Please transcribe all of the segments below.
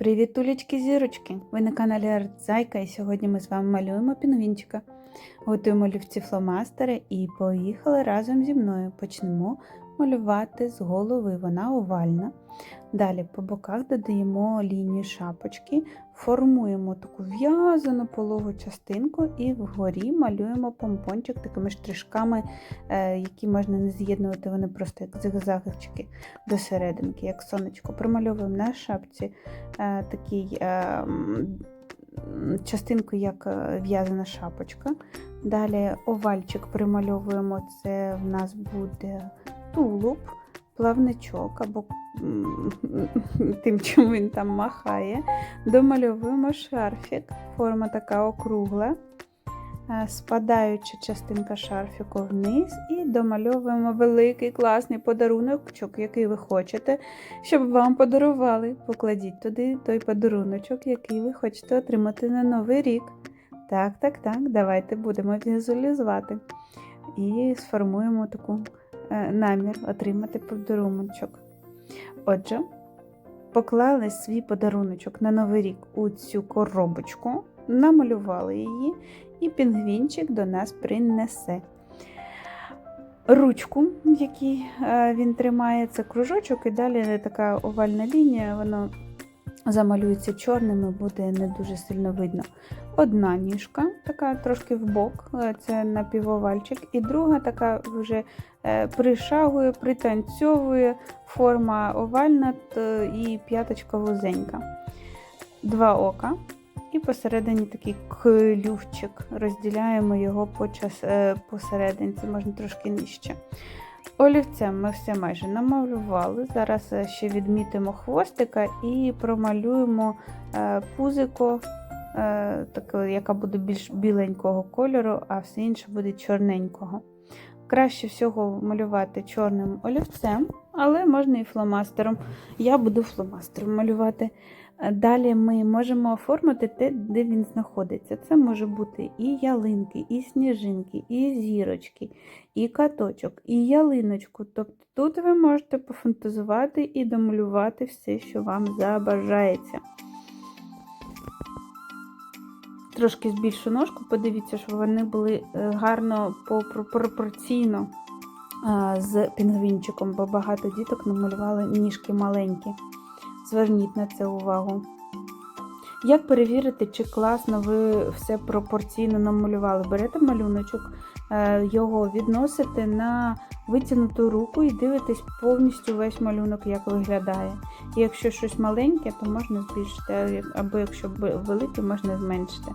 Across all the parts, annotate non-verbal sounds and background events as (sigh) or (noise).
Привіт, тулічки, зірочки! Ви на каналі Артзайка і сьогодні ми з вами малюємо пінгвінчика. Готуємо олівці фломастери і поїхали разом зі мною. Почнемо малювати з голови, вона овальна. Далі по боках додаємо лінію шапочки, формуємо таку в'язану пологу частинку і вгорі малюємо помпончик такими штришками, е, які можна не з'єднувати, вони просто як зигзагчики до серединки, як сонечко. Промальовуємо на шапці е, такий е, частинку, як в'язана шапочка. Далі овальчик примальовуємо, це в нас буде тулуб, плавничок або тим, чим він там махає. Домальовуємо шарфік, форма така округла. Е, Спадаюча частинка шарфіку вниз і домальовуємо великий класний подаруночок, який ви хочете, щоб вам подарували. Покладіть туди той подаруночок, який ви хочете отримати на новий рік. Так, так, так, давайте будемо візуалізувати. І сформуємо таку намір отримати подаруночок. Отже, поклали свій подаруночок на новий рік у цю коробочку, намалювали її, і пінгвінчик до нас принесе. Ручку, в якій е, він тримає, це кружочок, і далі така овальна лінія, воно замалюється чорним і буде не дуже сильно видно. Одна ніжка, така трошки вбок, е, це напівовальчик, і друга така вже е, пришагує, пританцьовує, форма овальна і п'яточка вузенька. Два ока. І посередині такий клювчик. Розділяємо його по час, е, посерединці, можна трошки нижче. Олівцем ми все майже намалювали. Зараз е, ще відмітимо хвостика і промалюємо е, пузико, е, таке, яка буде більш біленького кольору, а все інше буде чорненького. Краще всього малювати чорним олівцем, але можна і фломастером. Я буду фломастером малювати. Далі ми можемо оформити те, де він знаходиться. Це може бути і ялинки, і сніжинки, і зірочки, і каточок, і ялиночку. Тобто тут ви можете пофантазувати і домалювати все, що вам забажається. Трошки збільшу ножку, подивіться, щоб вони були е, гарно пропорційно з пінгвінчиком, бо багато діток намалювали ніжки маленькі. Зверніть на це увагу. Як перевірити, чи класно ви все пропорційно намалювали? Берете малюночок, е, його відносите на витягнуту руку і дивитесь повністю весь малюнок, як виглядає. І якщо щось маленьке, то можна збільшити, або якщо велике, можна зменшити.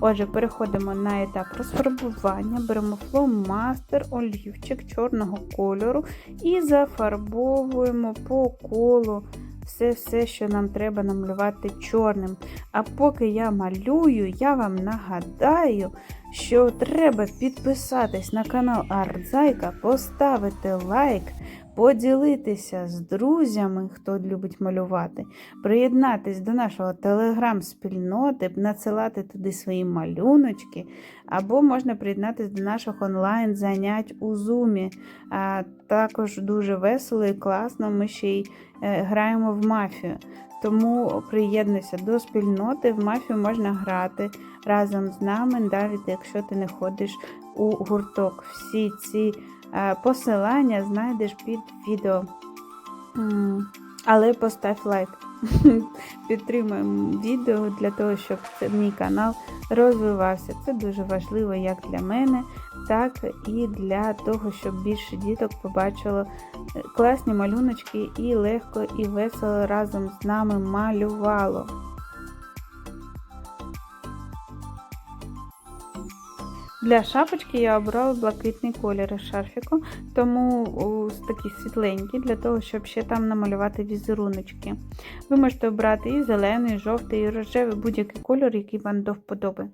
Отже, переходимо на етап розфарбування, беремо фломастер, олівчик чорного кольору і зафарбовуємо по колу все, все, що нам треба намалювати чорним. А поки я малюю, я вам нагадаю, що треба підписатись на канал Артзайка, поставити лайк, поділитися з друзями, хто любить малювати, приєднатись до нашого телеграм-спільноти, надсилати туди свої малюночки, або можна приєднатись до наших онлайн-занять у. А також дуже весело і класно. Ми ще й е, граємо в мафію. Тому приєднуйся до спільноти. В мафію можна грати разом з нами, навіть якщо ти не ходиш у гурток. Всі ці е, посилання знайдеш під відео. Але постав лайк. (laughs) Підтримуємо відео для того, щоб мій канал розвивався. Це дуже важливо як для мене, так і для того, щоб більше діток побачило е, класні малюночки і легко і весело разом з нами малювало. Для шапочки я обрала блакитний колір із шарфіку, тому такі світленькі, для того, щоб ще там намалювати візеруночки. Ви можете обрати і зелений, і жовтий, і рожевий, будь-який кольор, який вам до вподоби.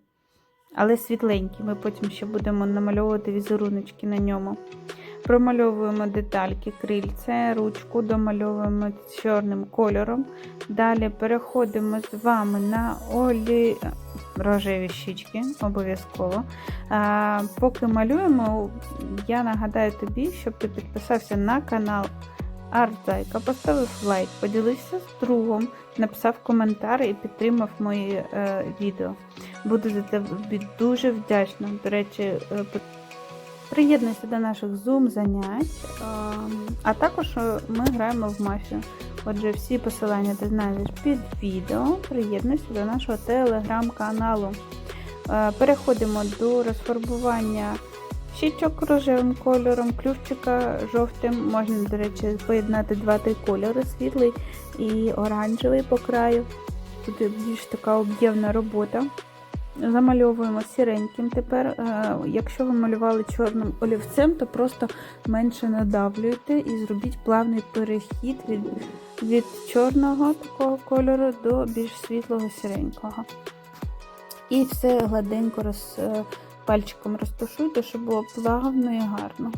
Але світленький, ми потім ще будемо намальовувати візеруночки на ньому. Промальовуємо детальки, крильце, ручку домальовуємо чорним кольором. Далі переходимо з вами на олі... рожеві щічки, обов'язково. Поки малюємо, я нагадаю тобі, щоб ти підписався на канал Артзайка поставив лайк, поділився з другом, написав коментар і підтримав мої е, відео. Буду за це дуже вдячна. До речі, е, приєднуйся до наших Zoom занять. е, А також е, ми граємо в мафію. Отже, всі посилання ти знайдеш під відео. Приєднуйся до нашого телеграм-каналу. Е, Переходимо до розфарбування щічок рожевим кольором, клювчика жовтим. Можна, до речі, поєднати два-три кольори світлий і оранжевий по краю. Буде більш така об'ємна робота. Замальовуємо сіреньким тепер. Е, Якщо ви малювали чорним олівцем, то просто менше надавлюйте і зробіть плавний перехід від, від чорного такого кольору до більш світлого сіренького. І все гладенько роз, е, пальчиком розташуйте, щоб було плавно і гарно.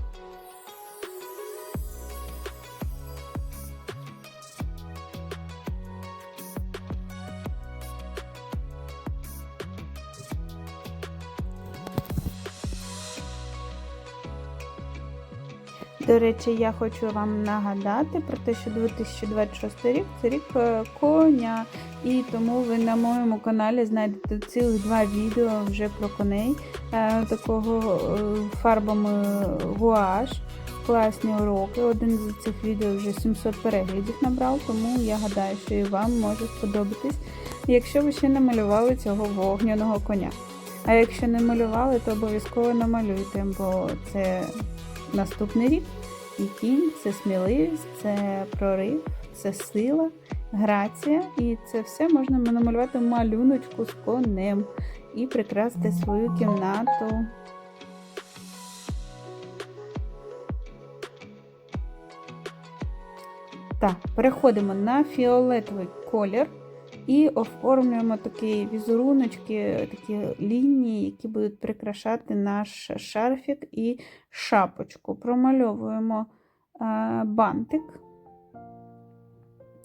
До речі, я хочу вам нагадати про те, що 2026 рік це рік е, коня. І тому ви на моєму каналі знайдете цілих два відео вже про коней е, такого е, фарбами гуаш. Класні уроки. Один з цих відео вже 700 переглядів набрав, тому я гадаю, що і вам може сподобатись, якщо ви ще не малювали цього вогняного коня. А якщо не малювали, то обов'язково намалюйте, бо це наступний рік. І кінь це сміливість, це прорив, це сила, грація. І це все можна намалювати малюночку з конем і прикрасити свою кімнату. Так, переходимо на фіолетовий колір і оформлюємо такі візеруночки, такі лінії, які будуть прикрашати наш шарфік і шапочку. Промальовуємо е, бантик.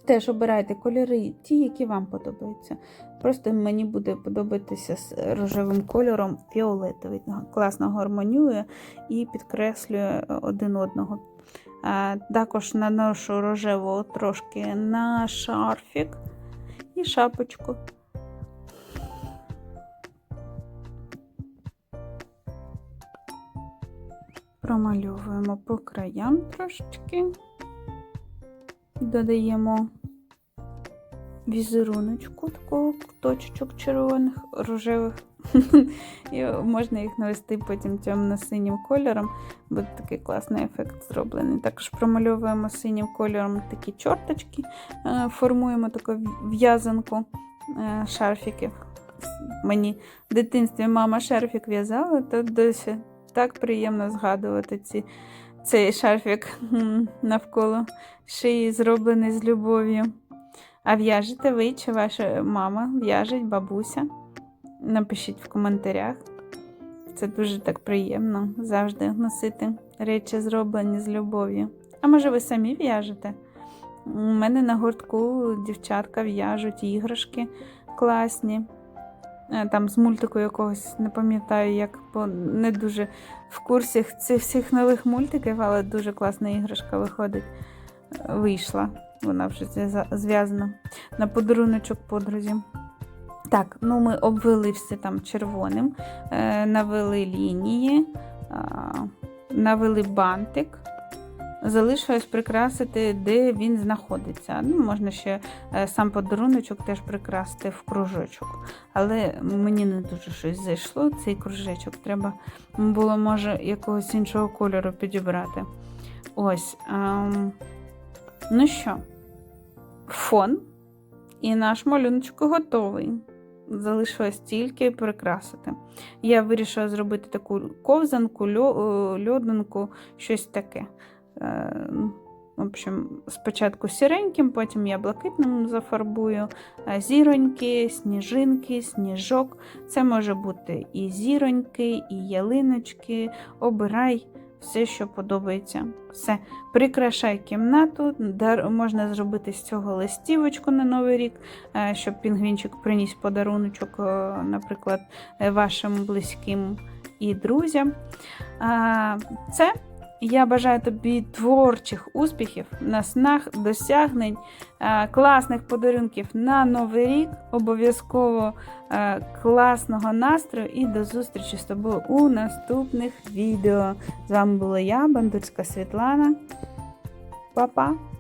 Теж обирайте кольори, ті, які вам подобаються. Просто мені буде подобатися з рожевим кольором фіолетовий. Класно гармонює і підкреслює один одного. Е, Також наношу рожевого трошки на шарфік і шапочку. Промальовуємо по краям трошечки, додаємо візеруночку такого точечок червоних, рожевих. (laughs) І можна їх навести потім темно-синім кольором, буде такий класний ефект зроблений. Також промальовуємо синім кольором такі чорточки, е, формуємо таку в'язанку е, шарфіків. Мені в дитинстві мама шарфік в'язала, то досі так приємно згадувати ці, цей шарфік навколо шиї, зроблений з любов'ю. А в'яжете ви чи ваша мама в'яжеть, бабуся? Напишіть в коментарях. Це дуже так приємно завжди носити речі, зроблені з любов'ю. А може, ви самі в'яжете? У мене на гуртку дівчатка в'яжуть іграшки класні. Е, Там з мультику якогось не пам'ятаю, як бо не дуже в курсі цих всіх нових мультиків, але дуже класна іграшка виходить. Е, Вийшла. Вона вже зв'язана на подаруночок подрузі. Так, ну ми обвели все там червоним, е, навели лінії, навели бантик. Залишилось прикрасити, де він знаходиться. Ну, можна ще е, сам подаруночок теж прикрасити в кружочок. Але мені не дуже щось зайшло. Цей кружечок треба було, може, якогось іншого кольору підібрати. Ось. ем, Ну що, фон. І наш малюночок готовий. Залишилось тільки прикрасити. Я вирішила зробити таку ковзанку, е, льодинку, щось таке. Е, В общем, спочатку сіреньким, потім я блакитним зафарбую. Зіроньки, сніжинки, сніжок. Це може бути і зіроньки, і ялиночки. Обирай все, що подобається. Все. Прикрашай кімнату, можна зробити з цього листівочку на Новий рік, е, щоб пінгвінчик приніс подаруночок, е, наприклад, е, вашим близьким і друзям. Це Я бажаю тобі творчих успіхів, наснаг, досягнень, е, класних подарунків на Новий рік, обов'язково е, класного настрою і до зустрічі з тобою у наступних відео. З вами була я, Бандурська Світлана. Па-па!